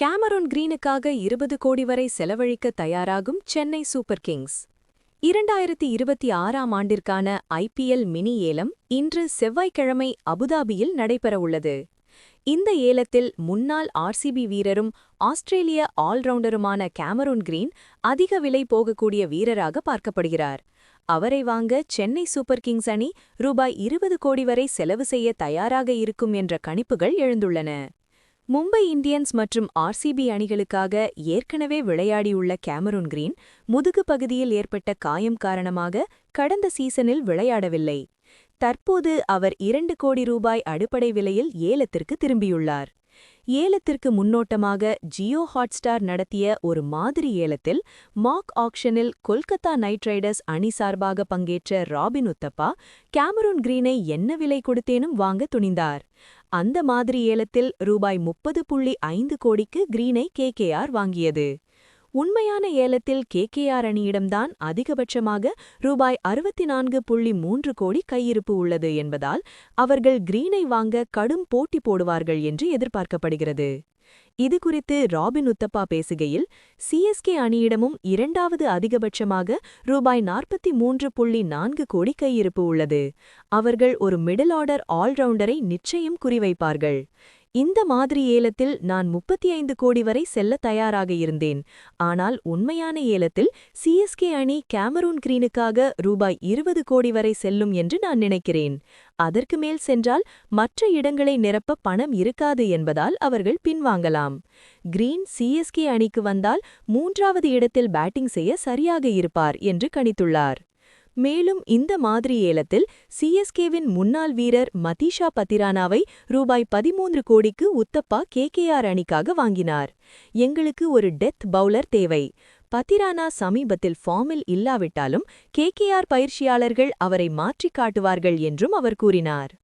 Cameron கிரீனுக்காக இருபது கோடி வரை செலவழிக்க தயாராகும் சென்னை சூப்பர் கிங்ஸ். இரண்டாயிரத்தி இருபத்தி ஆறாம் ஆண்டிற்கான ஐபிஎல் மினி ஏலம் இன்று செவ்வாய்க்கிழமை அபுதாபியில் நடைபெறவுள்ளது. இந்த ஏலத்தில் முன்னாள் ஆர்சிபி வீரரும் ஆஸ்திரேலிய ஆல்ரவுண்டருமான கேமரூன் கிரீன் அதிக விலை போகக்கூடிய வீரராக பார்க்கப்படுகிறார். அவரை வாங்க சென்னை சூப்பர் கிங்ஸ் அணி ரூபாய் இருபது கோடி வரை செலவு செய்ய தயாராக இருக்கும் என்ற கணிப்புகள் எழுந்துள்ளன. மும்பை இந்தியன்ஸ் மற்றும் ஆர்சிபி அணிகளுக்காக ஏற்கனவே விளையாடியுள்ள கேமரூன் கிரீன் முதுகு பகுதியில் ஏற்பட்ட காயம் காரணமாக கடந்த சீசனில் விளையாடவில்லை. தற்போது அவர் இரண்டு கோடி ரூபாய் அடிப்படை விலையில் ஏலத்திற்கு திரும்பியுள்ளார். ஏலத்திற்கு முன்னோட்டமாக ஜியோ ஹாட்ஸ்டார் நடத்திய ஒரு மாதிரி ஏலத்தில் மாக் ஆக்ஷனில் கொல்கத்தா நைட் ரைடர்ஸ் அணி சார்பாக பங்கேற்ற ராபின் உத்தப்பா கேமரூன் கிரீனை என்ன விலை கொடுத்தேனும் வாங்க துணிந்தார். அந்த மாதிரி ஏலத்தில் ரூபாய் முப்பது புள்ளி ஐந்து கோடிக்கு கிரீனை கேகேஆர் வாங்கியது. உண்மையான ஏலத்தில் கேகேஆர் அணியிடம்தான் அதிகபட்சமாக ரூபாய் அறுபத்தி நான்கு புள்ளி மூன்று கோடி கையிருப்பு உள்ளது என்பதால் அவர்கள் கிரீனை வாங்க கடும் போட்டி போடுவார்கள் என்று எதிர்பார்க்கப்படுகிறது. இதுகுறித்து ராபின் உத்தப்பா பேசுகையில் சிஎஸ்கே அணியிடமும் இரண்டாவது அதிகபட்சமாக ரூபாய் நாற்பத்தி மூன்று புள்ளி நான்கு கோடி கையிருப்பு உள்ளது. அவர்கள் ஒரு மிடில் ஆர்டர் ஆல்ரவுண்டரை நிச்சயம் குறிவைப்பார்கள். இந்த மாதிரி ஏலத்தில் நான் முப்பத்தி ஐந்து கோடி வரை செல்ல தயாராக இருந்தேன். ஆனால் உண்மையான ஏலத்தில் சிஎஸ்கே அணி கேமரூன் கிரீனுக்காக ரூபாய் இருபது கோடி வரை செல்லும் என்று நான் நினைக்கிறேன். அதற்கு மேல் சென்றால் மற்ற இடங்களை நிரப்ப பணம் இருக்காது என்பதால் அவர்கள் பின்வாங்கலாம். கிரீன் சிஎஸ்கே அணிக்கு வந்தால் மூன்றாவது இடத்தில் பேட்டிங் செய்ய சரியாக இருப்பார் என்று கணித்துள்ளார். மேலும் இந்த மாதிரி ஏலத்தில் சிஎஸ்கேவின் முன்னாள் வீரர் மதீஷா பத்திரானாவை ரூபாய் பதிமூன்று கோடிக்கு உத்தப்பா கேகேஆர் அணிக்காக வாங்கினார். எங்களுக்கு ஒரு டெத் பவுலர் தேவை. பத்திரானா சமீபத்தில் ஃபார்மில் இல்லாவிட்டாலும் கேகேஆர் பயிற்சியாளர்கள் அவரை மாற்றிக் காட்டுவார்கள் என்றும் அவர் கூறினார்.